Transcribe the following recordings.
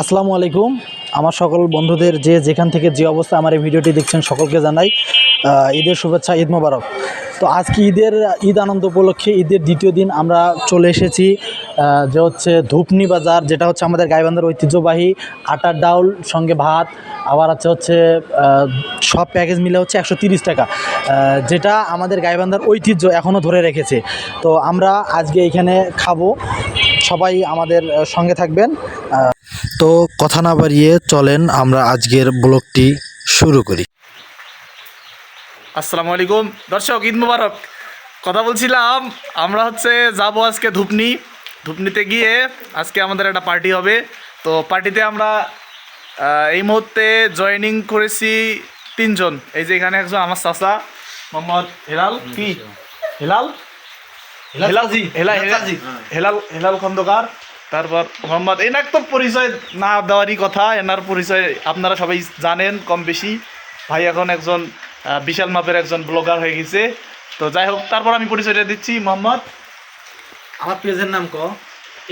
আসসালামু আলাইকুম। আমার সকল বন্ধুদের যে যেখান থেকে যে অবস্থা আমার এই ভিডিওটি দেখছেন সকলকে জানাই ঈদের শুভেচ্ছা, ঈদ মোবারক। তো আজকে ঈদের, ঈদ আনন্দ উপলক্ষে ঈদের দ্বিতীয় দিন আমরা চলে এসেছি যে হচ্ছে ধূপনি বাজার, যেটা হচ্ছে আমাদের গাইবান্ধার ঐতিহ্যবাহী আটার ডাউল, সঙ্গে ভাত, আবার আছে হচ্ছে সব প্যাকেজ মিলে হচ্ছে একশো টাকা যেটা আমাদের গাইবান্ধার ঐতিহ্য এখনও ধরে রেখেছে। তো আমরা আজকে এখানে খাব সবাই আমাদের সঙ্গে থাকবেন। তো কথা না বাড়িয়ে চলেন আমরা আজকের ব্লগটি শুরু করি। আসসালামু আলাইকুম। দর্শক ঈদ মুবারক। কথা বলছিলাম আমরা হচ্ছে যাব আজকে ধুপনি। ধুপনিতে গিয়ে আজকে আমাদের একটা পার্টি হবে। তো পার্টিতে আমরা এই মুহূর্তে জয়েনিং করেছি তিনজন। এই যে এখানে একজন আমার চাচা মোহাম্মদ হেলাল। কি? হেলাল? হেলাল খন্দকার তারপর মোহাম্মদ এনার তো পরিচয় না দেওয়ারই কথা এনার পরিচয় আপনারা সবাই জানেন কম বেশি। ভাই এখন একজন বিশাল মাপের একজন ব্লগার হয়ে গেছে। তো যাই হোক তারপর আমি পরিচয়টা দিচ্ছি মোহাম্মদ। আমার পেজের নাম ক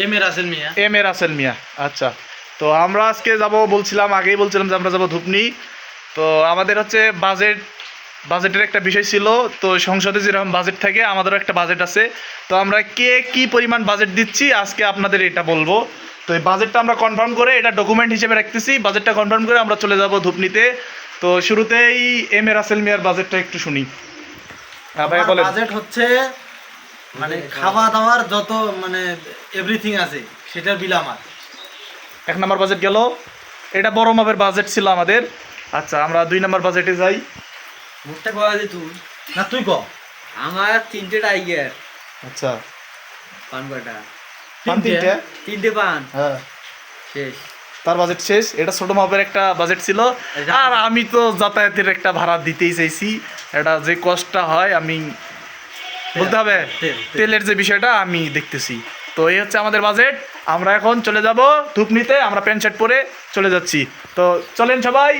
M A Rasel Mia. M A Rasel Mia আচ্ছা। তো আমরা আজকে যাব বলছিলাম আগেই বলছিলাম যে আমরা যাব ধুপনি। তো আমাদের হচ্ছে বাজেট বাজেটের একটা বিষয় ছিল তো সংসদে যেরকম বাজেট থাকে আমাদেরও একটা বাজেট আছে। তো আমরা কে কি পরিমাণ বাজেট দিচ্ছি আজকে আপনাদের এটা বলব। তো এই বাজেটটা আমরা কনফার্ম করে এটা ডকুমেন্ট হিসেবে রাখতেছি। বাজেটটা কনফার্ম করে আমরা চলে যাব ধুপনিতে। তো শুরুতেই এম এ রাসেল মিয়ার বাজেটটা একটু শুনি। হ্যাঁ বলেন। বাজেট হচ্ছে মানে খাওয়া দাওয়ার যত মানে এভরিথিং আছে সেটার বিল আমার। এক নম্বর বাজেট গেল। এটা বড় মাপের বাজেট ছিল আমাদের। আচ্ছা আমরা দুই নম্বর বাজেটে যাই। মুখটা কয়া দি তুই? না তুই ক। আমার তিনটে টাইগার আচ্ছা। পান কটা পান তিনটে। তিনটে? পান। হ্যাঁ। শেষ। তার বাজেট শেষ? এটা ছোট মাপের একটা বাজেট ছিল। আর আমি তো যাতায়াতের একটা ভাড়া দিতেই চাইছি। এটা যে কষ্টটা হয় আমি বলতে হবে তেল, তেল। তেলের যে বিষয়টা আমি দেখতেছি। তো এই হচ্ছে আমাদের বাজেট আমরা এখন চলে যাব ধূপ নিতে আমরা প্যান্ট শার্ট পরে চলে যাচ্ছি। তো চলেন সবাই।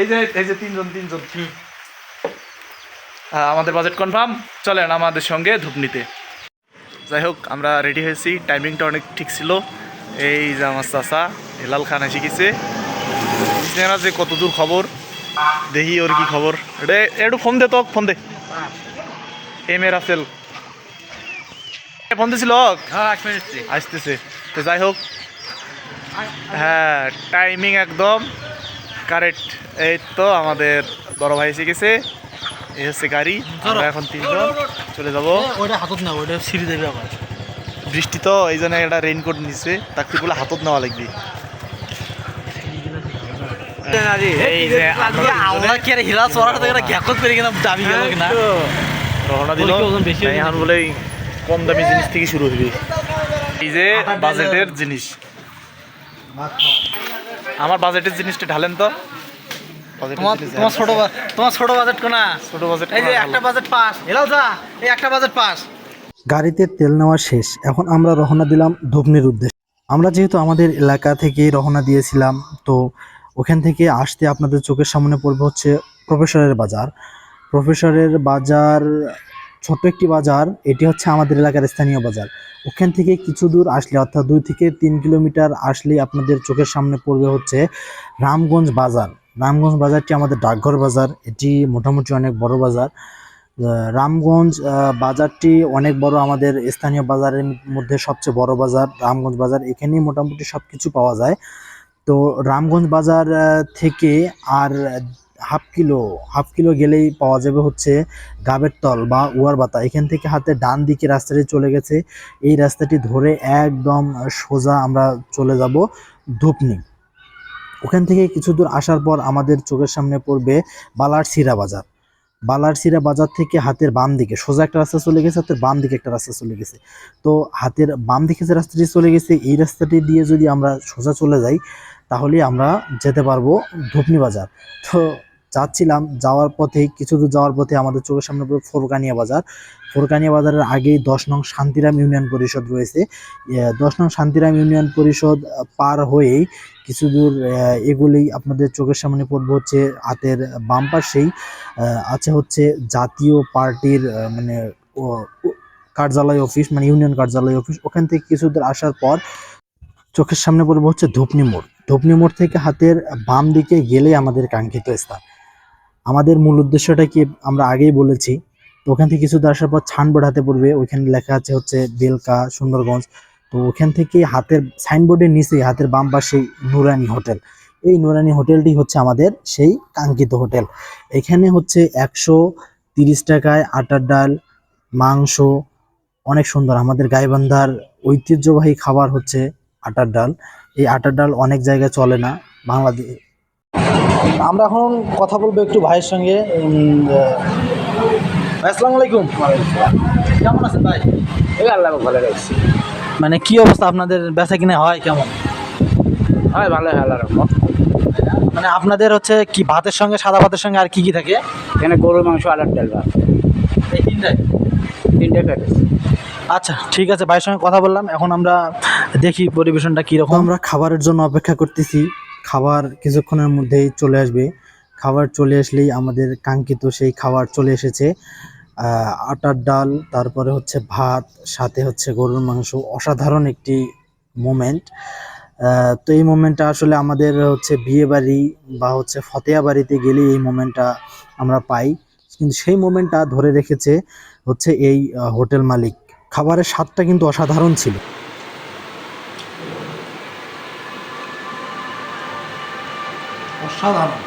এই যে এই যে তিনজন তিনজন আহ, আমাদের বাজেট কনফার্ম চলেন আমাদের সঙ্গে ধূপনিতে। যাই হোক আমরা রেডি হয়েছি। টাইমিংটা অনেক ঠিক ছিল। এই যে আমার চাষা হেলাল খান এসে গেছে। না যে কতদূর খবর দেখি ওর কি খবর। এটা একটু ফোন দে তো ফোন দে। এম এ রাসেল এ, ফোন দিছিল হ্যাঁ আসতেছে। তো যাই হোক। হ্যাঁ টাইমিং একদম। কারেক্ট। এই তো আমাদের বড় ভাই এসে গেছে। এই হচ্ছে গাড়ি। আমরা এখন তিনজন চলে যাব। ওইটা হাতত না ওইটা সিঁড়ি দেবে আবার। বৃষ্টি তো এই জন্য একটা রেইনকোট নিচ্ছে তাকে বলে হাতত নেওয়া লাগবে। কম দামি থেকে শুরু এই যে বাজেটের জিনিস। আমার বাজেটের জিনিসটা ঢালেন তো। তোমার তোমার ছোট তোমার ছোট বাজেট কোনা? ছোট বাজেট এই যে একটা বাজেট পাস এলাও যা এই একটা বাজেট পাস গাড়িতে তেল নেওয়া শেষ। এখন আমরা রওনা দিলাম ধূপনির উদ্দেশ্যে। আমরা যেহেতু আমাদের এলাকা থেকে রওনা দিয়েছিলাম তো ওখান থেকে আসতে আপনাদের চোখের সামনে পড়বে হচ্ছে প্রফেসরের বাজার। প্রফেসরের বাজার ছোট্ট একটি বাজার, এটি হচ্ছে আমাদের এলাকার স্থানীয় বাজার। ওখান থেকে কিছু দূর আসলে, অর্থাৎ দুই থেকে তিন কিলোমিটার আসলে আপনাদের চোখের সামনে পড়বে হচ্ছে রামগঞ্জ বাজার। রামগঞ্জ বাজারটি আমাদের ডাকঘর বাজার, এটি মোটামুটি অনেক বড় বাজার। রামগঞ্জ বাজারটি অনেক বড় আমাদের স্থানীয় বাজারের মধ্যে সবচেয়ে বড় বাজার, রামগঞ্জ বাজার। এখানেই মোটামুটি সব কিছু পাওয়া যায়। তো রামগঞ্জ বাজার থেকে আর হাফ কিলো হাফ কিলো গেলেই পাওয়া যাবে হচ্ছে গাবের তল বা উয়ার বাতা। এখান থেকে হাতে ডান দিকে রাস্তাটি চলে গেছে। এই রাস্তাটি ধরে একদম সোজা আমরা চলে যাব ধূপনি। ওখান থেকে কিছু দূর আসার পর আমাদের চোখের সামনে পড়বে বালার বালারসিরা বাজার। বালারসিরা বাজার থেকে হাতের বাম দিকে, সোজা একটা রাস্তা চলে গেছে, হাতের বাম দিকে একটা রাস্তা চলে গেছে। তো হাতের বাম দিকে যে রাস্তাটি চলে গেছে, এই রাস্তাটি দিয়ে যদি আমরা সোজা চলে যাই তাহলে আমরা যেতে পারব ধূপনি বাজার। তো যাচ্ছিলাম যাওয়ার পথে কিছু দূর যাওয়ার পথে আমাদের চোখের সামনে পড়বে ফোরকানিয়া বাজার। ফোরকানিয়া বাজারের আগেই দশ নং শান্তিরাম ইউনিয়ন পরিষদ রয়েছে। দশ নং শান্তিরাম ইউনিয়ন পরিষদ পার হয়েই কিছু দূর আহ, এগুলেই আপনাদের চোখের সামনে পড়বে হচ্ছে হাতের বাম পাশেই। আছে হচ্ছে জাতীয় পার্টির মানে কার্যালয় অফিস মানে ইউনিয়ন কার্যালয় অফিস। ওখান থেকে কিছু দূর আসার পর চোখের সামনে পড়বে হচ্ছে ধূপনি মোড়। ধূপনি মোড় থেকে হাতের বাম দিকে গেলেই আমাদের কাঙ্ক্ষিত স্থান। আমাদের মূল উদ্দেশ্যটা কি আমরা আগেই বলেছি, তো ওখান থেকে কিছু আসার পর ছানবোর্ড হাতে পড়বে, ওইখানে লেখা আছে হচ্ছে বেলকা, সুন্দরগঞ্জ, তো ওখান থেকে হাতের সাইনবোর্ডের নিচেই হাতের বাম পাশেই নুরানি হোটেল, এই নুরানি হোটেলটি হচ্ছে আমাদের সেই কাঙ্ক্ষিত হোটেল, এখানে হচ্ছে একশো তিরিশ টাকায় আটার ডাল, মাংস, অনেক সুন্দর, আমাদের গাইবান্ধার ঐতিহ্যবাহী খাবার হচ্ছে আটার ডাল, এই আটার ডাল অনেক জায়গায় চলে না বাংলাদেশ আমরা এখন কথা বলব একটু ভাইয়ের সঙ্গে আসসালামু আলাইকুম। কেমন আছেন ভাই? এই আল্লাহ ভালো রাখছি মানে কি অবস্থা আপনাদের? বেচা কিনে হয় কেমন? হয় ভালো হয় আল্লাহ মানে আপনাদের হচ্ছে কি ভাতের সঙ্গে সাদা ভাতের সঙ্গে আর কি কি থাকে? এখানে গরুর মাংস আলার ডাল ভাত। এই তিনটাই? তিনটে প্যাকেজ আচ্ছা ঠিক আছে ভাইয়ের সঙ্গে কথা বললাম। এখন আমরা দেখি পরিবেশনটা কীরকম। আমরা খাবারের জন্য অপেক্ষা করতেছি। খাবার কিছুক্ষণের মধ্যেই চলে আসবে। খাবার চলে আসলেই আমাদের কাঙ্ক্ষিত সেই খাবার চলে এসেছে। আটার ডাল, তারপরে হচ্ছে ভাত, সাথে হচ্ছে গরুর মাংস। অসাধারণ একটি মোমেন্ট তো এই মোমেন্টটা আসলে আমাদের হচ্ছে বিয়ে বাড়ি বা হচ্ছে ফতেয়া বাড়িতে গেলে এই মোমেন্টটা আমরা পাই। কিন্তু সেই মোমেন্টটা ধরে রেখেছে হচ্ছে এই হোটেল মালিক। খাবারের স্বাদটা কিন্তু অসাধারণ ছিল। অসাধারণ।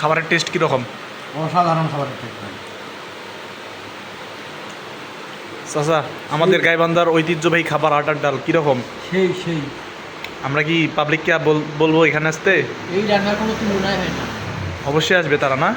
খাবারের টেস্ট কীরকম? অসাধারণ খাবারের টেস্ট চাচা আমাদের গাইবান্ধার ঐতিহ্যবাহী খাবার আটার ডাল কীরকম? সেই সেই। আমরা কি পাবলিককে বলব এখানে আসতে? এই রান্নার কোনো তুলনায় হয় না। অবশ্যই আসবে তারা না?